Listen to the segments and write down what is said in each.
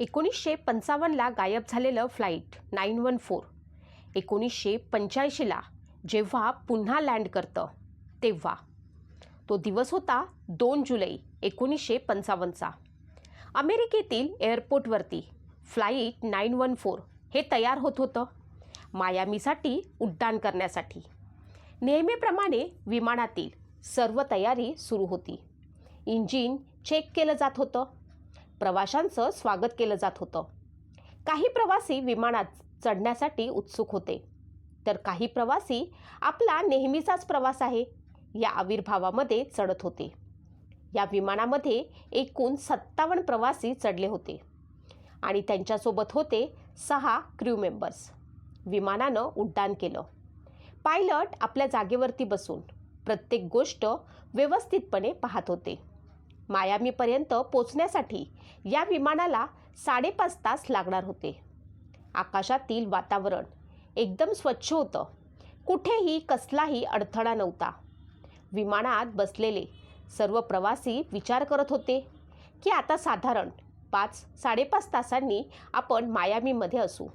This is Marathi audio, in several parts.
एकोणीसशे पंचावन्नला गायब झालेलं फ्लाईट नाईन वन फोर एकोणीसशे पंच्याऐंशीला जेव्हा पुन्हा लँड करतं तेव्हा. तो दिवस होता दोन जुलै एकोणीसशे पंचावन्नचा अमेरिकेतील एअरपोर्टवरती फ्लाईट नाईन वन फोर हे तयार होत होतं मायामीसाठी उड्डाण करण्यासाठी. नेहमीप्रमाणे विमानातील सर्व तयारी सुरू होती. इंजिन चेक केलं जात होतं. प्रवाशांचं स्वागत केलं जात होतं. काही प्रवासी विमानात चढण्यासाठी उत्सुक होते. तर काही प्रवासी आपला नेहमीचाच प्रवास आहे या आविर्भावामध्ये चढत होते. या विमानामध्ये एकूण सत्तावन्न प्रवासी चढले होते आणि त्यांच्यासोबत होते सहा क्र्यू मेंबर्स विमानानं उड्डाण केलं. पायलट आपल्या जागेवरती बसून प्रत्येक गोष्ट व्यवस्थितपणे पाहत होते. मायामीपर्यंत पोचण्यासाठी या विमानाला साडेपाच तास लागणार होते. आकाशातील वातावरण एकदम स्वच्छ होतं. कुठेही कसलाही अडथळा नव्हता. विमानात बसलेले सर्व प्रवासी विचार करत होते की आता साधारण पाच साडेपाच तासांनी आपण मायामीमध्ये असू.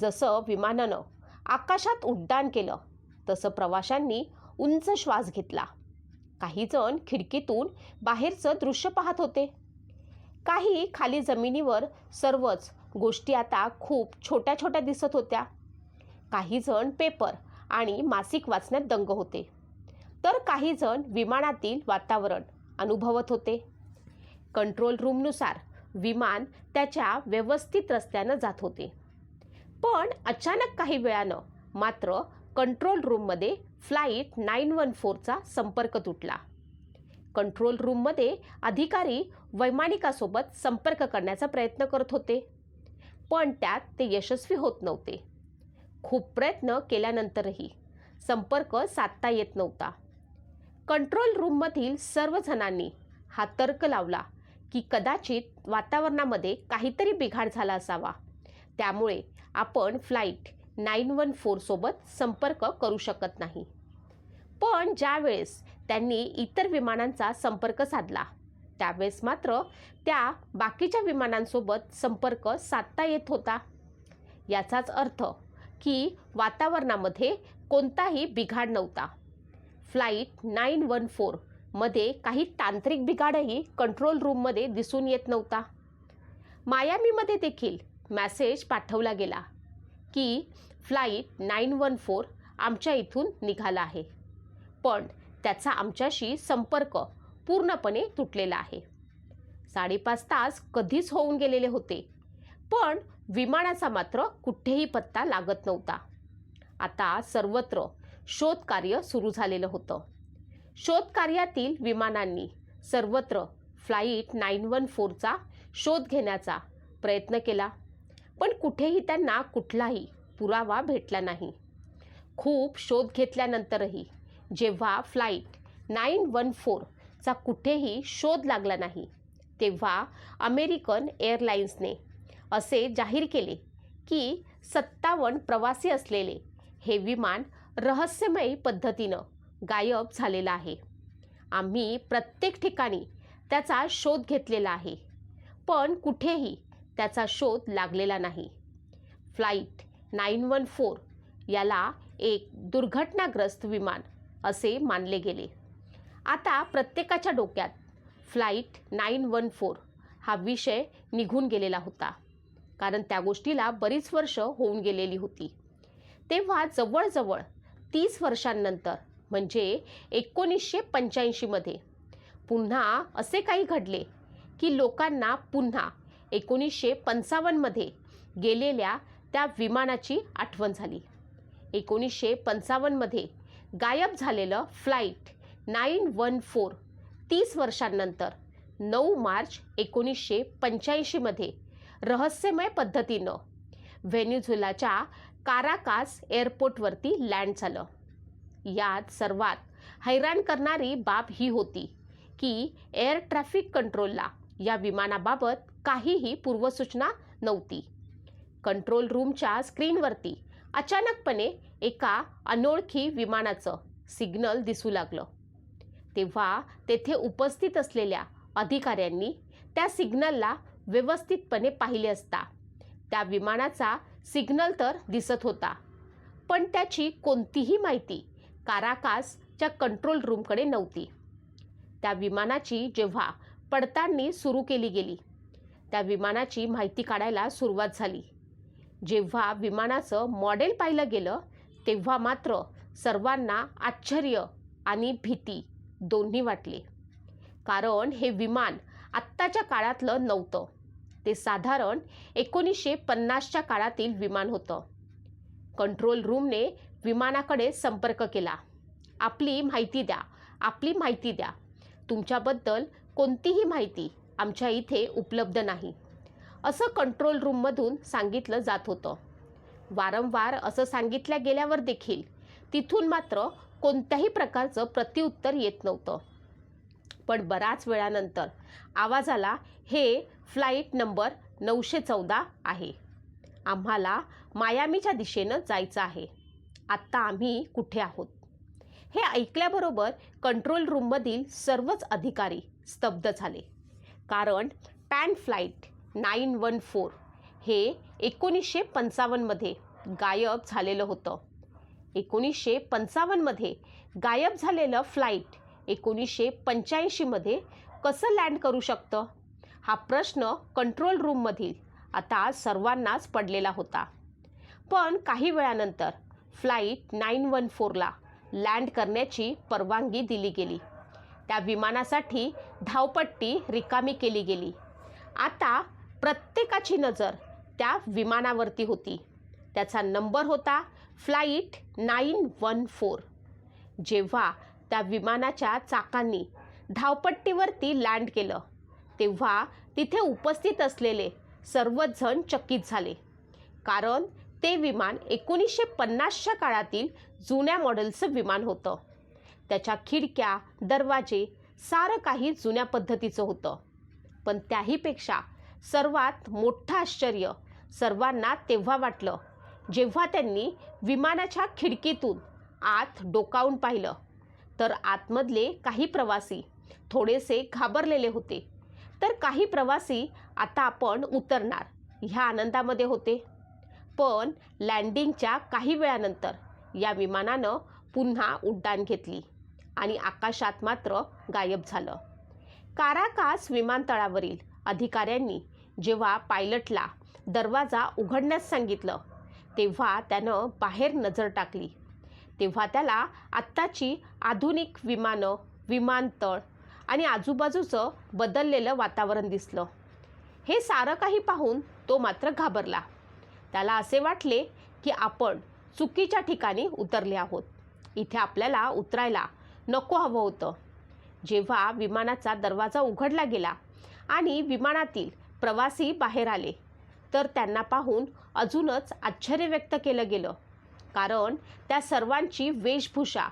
जसं विमानानं आकाशात उड्डाण केलं तसं प्रवाशांनी उंच श्वास घेतला. काही जण खिडकीतून बाहेरचं दृश्य पाहत होते. काही खाली जमिनीवर सर्वच गोष्टी आता खूप छोट्या छोट्या दिसत होत्या. काही जण पेपर आणि मासिक वाचण्यात दंग होते. तर काही जण विमानातील वातावरण अनुभवत होते. कंट्रोल रूमनुसार विमान त्याच्या व्यवस्थित रस्त्यानं जात होते. पण अचानक काही वेळानं मात्र कंट्रोल रूममध्ये फ्लाईट नाईन वन फोरचा संपर्क तुटला. कंट्रोल रूममध्ये अधिकारी वैमानिकासोबत संपर्क करण्याचा प्रयत्न करत होते पण त्यात ते यशस्वी होत नव्हते. खूप प्रयत्न केल्यानंतरही संपर्क साधता येत नव्हता. कंट्रोल रूममधील सर्वजणांनी हा तर्क लावला की कदाचित वातावरणामध्ये काहीतरी बिघाड झाला असावा. त्यामुळे आपण फ्लाईट नाईन वन फोरसोबत संपर्क करू शकत नाही. पण ज्यावेळेस त्यांनी इतर विमानांचा संपर्क साधला त्यावेळेस मात्र त्या बाकीच्या विमानांसोबत संपर्क साधता येत होता. याचाच अर्थ की वातावरणामध्ये कोणताही बिघाड नव्हता. फ्लाईट नाईन वन फोरमध्ये काही तांत्रिक बिघाडही कंट्रोल रूममध्ये दिसून येत नव्हता. मायामीमध्ये देखील मॅसेज पाठवला गेला की फ्लाईट नाईन वन फोर आमच्या इथून निघाला आहे. पण त्याचा आमच्याशी संपर्क पूर्णपणे तुटलेला आहे. साडेपाच तास कधीच होऊन गेलेले होते पण विमानाचा मात्र कुठेही पत्ता लागत नव्हता. आता सर्वत्र शोधकार्य सुरू झालेलं होतं. शोधकार्यातील विमानांनी सर्वत्र फ्लाईट नाईन वन फोरचा शोध घेण्याचा प्रयत्न केला पण कुठेही त्यांना कुठलाही पुरावा भेटला नाही. खूप शोध घेतल्यानंतरही जेव्हा फ्लाईट नाईन वन फोरचा कुठेही शोध लागला नाही तेव्हा अमेरिकन एअरलाइन्सने असे जाहीर केले की सत्तावन्न प्रवासी असलेले हे विमान रहस्यमयी पद्धतीनं गायब झालेलं आहे. आम्ही प्रत्येक ठिकाणी त्याचा शोध घेतलेला आहे पण कुठेही त्याचा शोध लागलेला नाही. फ्लाईट नाईन वन फोर याला एक दुर्घटनाग्रस्त विमान असे मानले गेले. आता प्रत्येकाच्या डोक्यात फ्लाईट नाईन वन फोर हा विषय निघून गेलेला होता. कारण त्या गोष्टीला बरीच वर्ष होऊन गेलेली होती. तेव्हा जवळजवळ तीस वर्षांनंतर म्हणजे एकोणीसशे पंच्याऐंशीमध्ये पुन्हा असे काही घडले की लोकांना पुन्हा एकोणीसशे पंचावन्नमध्ये गेलेल्या त्या विमानाची आठवण झाली. एकोणीसशे पंचावन्नमध्ये गायब झालेलं फ्लाईट नाईन वन फोर तीस वर्षांनंतर नऊ मार्च एकोणीसशे पंच्याऐंशीमध्ये रहस्यमय पद्धतीनं व्हेन्युझुलाच्या काराकास एअरपोर्टवरती लँड झालं. यात सर्वात हैराण करणारी बाब ही होती की एअर ट्रॅफिक कंट्रोलला या विमानाबाबत काहीही पूर्वसूचना नव्हती. कंट्रोल रूमच्या स्क्रीनवरती अचानकपणे एका अनोळखी विमानाचं सिग्नल दिसू लागलं. तेव्हा तेथे उपस्थित असलेल्या अधिकाऱ्यांनी त्या सिग्नलला व्यवस्थितपणे पाहिले असता. त्या विमानाचा सिग्नल तर दिसत होता पण त्याची कोणतीही माहिती काराकासच्या कंट्रोल रूमकडे नव्हती. त्या विमानाची जेव्हा पडताळणी सुरू केली गेली त्या विमानाची माहिती काढायला सुरुवात झाली. जेव्हा विमानाचं मॉडेल पाहिलं गेलं तेव्हा मात्र सर्वांना आश्चर्य आणि भीती दोन्ही वाटले. कारण हे विमान आत्ताच्या काळातलं नव्हतं. ते साधारण एकोणीसशे पन्नासच्या काळातील विमान होतं. कंट्रोल रूमने विमानाकडे संपर्क केला. आपली माहिती द्या आपली माहिती द्या. तुमच्याबद्दल कोणतीही माहिती आमच्या इथे उपलब्ध नाही. असं कंट्रोल रूममधून सांगितलं जात होतं. वारंवार असं सांगितल्या गेल्यावर देखील तिथून मात्र कोणत्याही प्रकारचं प्रत्युत्तर येत नव्हतं. पण बराच वेळानंतर आवाजाला हे फ्लाईट नंबर नऊशे चौदा आहे. आम्हाला मायामीच्या दिशेनं जायचं आहे. आत्ता आम्ही कुठे आहोत? हे ऐकल्याबरोबर कंट्रोल रूममधील सर्वच अधिकारी स्तब्ध झाले. कारण Pan flight nine one four हे एकोणीसशे पंचावन्नमध्ये गायब झालेलं होतं एकोणीसशे पंचावन्नमध्ये गायब झालेलं फ्लाईट एकोणीसशे पंच्याऐंशीमध्ये कसं लँड करू शकतं हा प्रश्न कंट्रोल रूममधील आता सर्वांनाच पडलेला होता पण काही वेळानंतर फ्लाईट नाईन वन फोरला लँड करण्याची परवानगी दिली गेली त्या विमानासाठी धावपट्टी रिकामी केली गेली आता प्रत्येकाची नजर त्या विमानावरती होती. त्याचा नंबर होता फ्लाईट नाईन वन फोर. जेव्हा त्या विमानाच्या चाकांनी धावपट्टीवरती लँड केलं तेव्हा तिथे उपस्थित असलेले सर्वजण चकित झाले. कारण ते विमान एकोणीसशे पन्नासच्या काळातील जुन्या मॉडेलचं विमान होतं. त्याच्या खिडक्या दरवाजे सारं काही जुन्या पद्धतीचं होतं. पण त्याहीपेक्षा सर्वात मोठं आश्चर्य सर्वांना तेव्हा वाटलं जेव्हा त्यांनी विमानाच्या खिडकीतून आत डोकावून पाहिलं. तर आतमधले काही प्रवासी थोडेसे घाबरलेले होते. तर काही प्रवासी आता आपण उतरणार ह्या आनंदामध्ये होते. पण लँडिंगच्या काही वेळानंतर या विमानानं पुन्हा उड्डाण घेतली आणि आकाशात मात्र गायब झालं. काराकास विमानतळावरील अधिकाऱ्यांनी जेव्हा पायलटला दरवाजा उघडण्यास सांगितलं तेव्हा त्यानं बाहेर नजर टाकली. तेव्हा त्याला आत्ताची आधुनिक विमानं विमानतळ आणि आजूबाजूचं बदललेलं वातावरण दिसलं. हे सारं काही पाहून तो मात्र घाबरला. त्याला असे वाटले की आपण चुकीच्या ठिकाणी उतरले आहोत. इथे आपल्याला उतरायला नको हवं होतं. जेव्हा विमानाचा दरवाजा उघडला गेला आणि विमानातील प्रवासी बाहेर आले. तर त्यांना पाहून अजूनच आश्चर्य व्यक्त केलं गेलं. कारण त्या सर्वांची वेशभूषा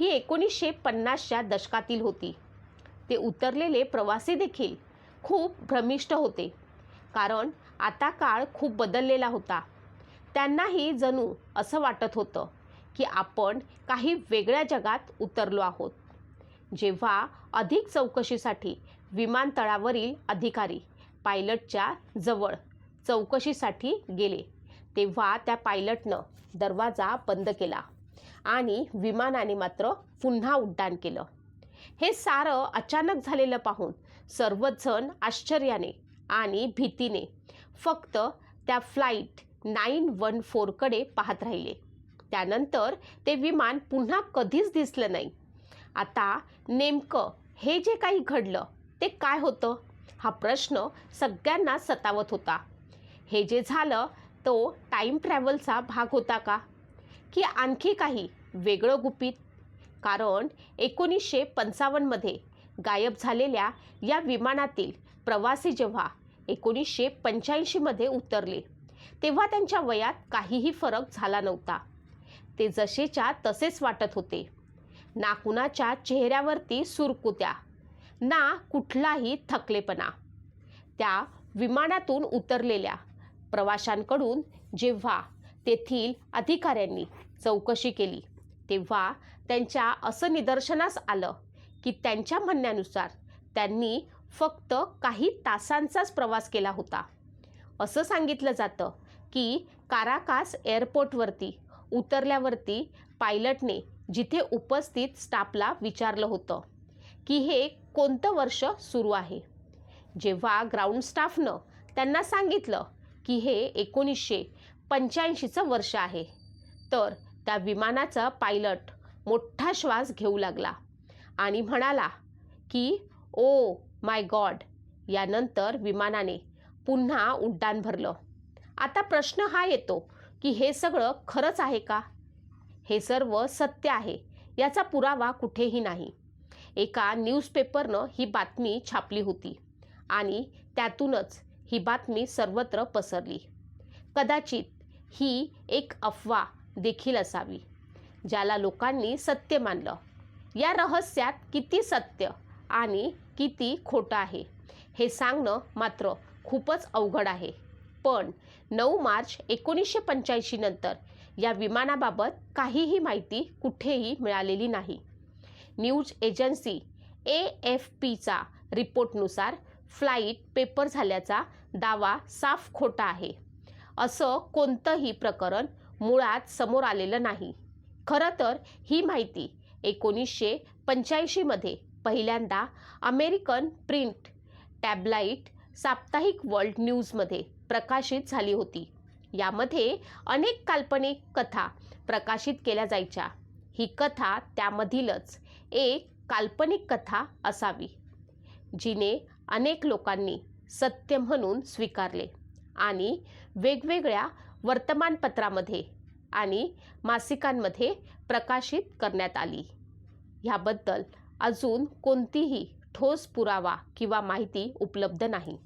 ही एकोणीसशे पन्नासच्या दशकातील होती. ते उतरलेले प्रवासी देखील खूप भ्रमिष्ट होते. कारण आता काळ खूप बदललेला होता. त्यांनाही जणू असं वाटत होतं की आपण काही वेगळ्या जगात उतरलो आहोत. जेव्हा अधिक चौकशीसाठी विमानतळावरील अधिकारी पायलटच्या जवळ चौकशीसाठी गेले. तेव्हा त्या पायलटनं दरवाजा बंद केला आणि विमानाने मात्र पुन्हा उड्डाण केलं. हे सारं अचानक झालेलं पाहून सर्वच जण आश्चर्याने आणि भीतीने फक्त त्या फ्लाईट नाईन वन फोरकडे पाहत राहिले. त्यानंतर ते विमान पुन्हा कधीच दिसलं नाही. आता नेमकं हे जे काही घडलं ते काय होतं? हा प्रश्न सगळ्यांना सतावत होता. हे जे झालं तो टाईम ट्रॅव्हलचा भाग होता का? की आणखी काही वेगळं गुपित? कारण एकोणीसशे पंचावन्नमध्ये गायब झालेल्या या विमानातील प्रवासी जेव्हा एकोणीसशे पंच्याऐंशीमध्ये उतरले तेव्हा त्यांच्या वयात काहीही फरक झाला नव्हता. ते जसेच्या तसेच वाटत होते. नाकुनाच्या चेहऱ्यावरती सुरकुत्या ना कुठलाही थकलेपणा. त्या विमानातून उतरलेल्या प्रवाशांकडून जेव्हा तेथील अधिकाऱ्यांनी चौकशी केली तेव्हा त्यांच्या असं निदर्शनास आलं की त्यांच्या म्हणण्यानुसार त्यांनी फक्त काही तासांचाच प्रवास केला होता. असं सांगितलं जातं की काराकास एअरपोर्टवरती उतरल्यावरती पायलटने जिथे उपस्थित स्टाफला विचारलं होतं. की हे कोणतं वर्ष सुरू आहे? जेव्हा ग्राउंड स्टाफनं त्यांना सांगितलं की हे एकोणीसशे पंच्याऐंशीचं वर्ष आहे तर त्या विमानाचा पायलट मोठा श्वास घेऊ लागला आणि म्हणाला की ओ माय गॉड! यानंतर विमानाने पुन्हा उड्डाण भरलं. आता प्रश्न हा येतो की हे सगळं खरंच आहे का? हे सर्व सत्य आहे याचा पुरावा कुठेही नाही. एका न्यूजपेपरनं ही बातमी छापली होती. आणि त्यातूनच ही बातमी सर्वत्र पसरली. कदाचित ही एक अफवा देखील असावी ज्याला लोकांनी सत्य मानलं. या रहस्यात किती सत्य आणि किती खोटं आहे हे सांगणं मात्र खूपच अवघड आहे. पण नऊ मार्च एकोणीसशे पंच्याऐंशी नंतर या विमानाबाबत काहीही माहिती कुठेही मिळालेली नाही. न्यूज एजन्सी ए एफ पीचा रिपोर्टनुसार फ्लाईट पेपर झाल्याचा दावा साफ खोटा आहे. असं कोणतंही प्रकरण मुळात समोर आलेलं नाही. खरं तर ही माहिती एकोणीसशे पंच्याऐंशीमध्ये पहिल्यांदा अमेरिकन प्रिंट टॅबलाईट साप्ताहिक वर्ल्ड न्यूजमध्ये प्रकाशित झाली होती. यामध्ये अनेक काल्पनिक कथा प्रकाशित केल्या जायच्या. ही कथा त्यामधीलच एक काल्पनिक कथा असावी जिने अनेक लोकांनी सत्य म्हणून स्वीकारले आणि वेगवेगळ्या वर्तमानपत्रामध्ये आणि मासिकांमध्ये प्रकाशित करण्यात आली. ह्याबद्दल अजून कोणतीही ठोस पुरावा किंवा माहिती उपलब्ध नाही.